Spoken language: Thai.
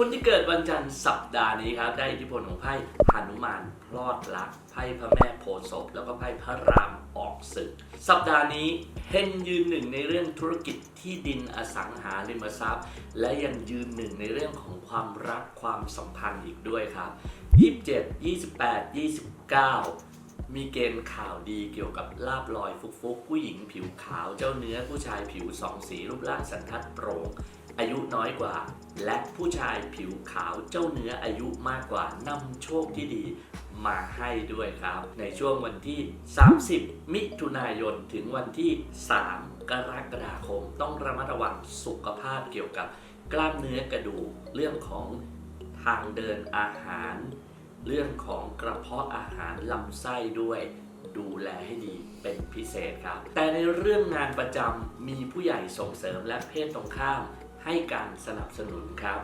คนที่เกิดวันจันทร์สัปดาห์นี้ครับได้อิทธิพลของไพ่หนุมานพลอดรักไพ่พระแม่โพธิ์ศพแล้วก็ไพ่พระรามออกศึก สัปดาห์นี้เฮงยืนหนึ่งในเรื่องธุรกิจที่ดินอสังหาริมทรัพย์ และยังยืนหนึ่งในเรื่องของความรักความสัมพันธ์อีกด้วยครับ27 28 29มีเกณฑ์ข่าวดีเกี่ยวกับลาบลอยฟุกฟุกผู้หญิงผิวขาวเจ้าเนื้อผู้ชายผิวสองสีรูปร่างสันทัดโปร่ง อายุน้อยกว่า และผู้ชายผิวขาวเจ้าเนื้ออายุมากกว่านำโชคที่ดีมาให้ด้วยครับ ในช่วงวันที่ 30 มิถุนายนถึงวันที่ 3 กรกฎาคม ต้องระมัดระวังสุขภาพเกี่ยวกับกล้ามเนื้อกระดูกเรื่องของทางเดินอาหาร เรื่องของกระเพาะอาหารลำไส้ด้วยดูแลให้ดีเป็นพิเศษครับ แต่ในเรื่องงานประจำมีผู้ใหญ่ส่งเสริมและเพศตรงข้าม ให้การสนับสนุนครับ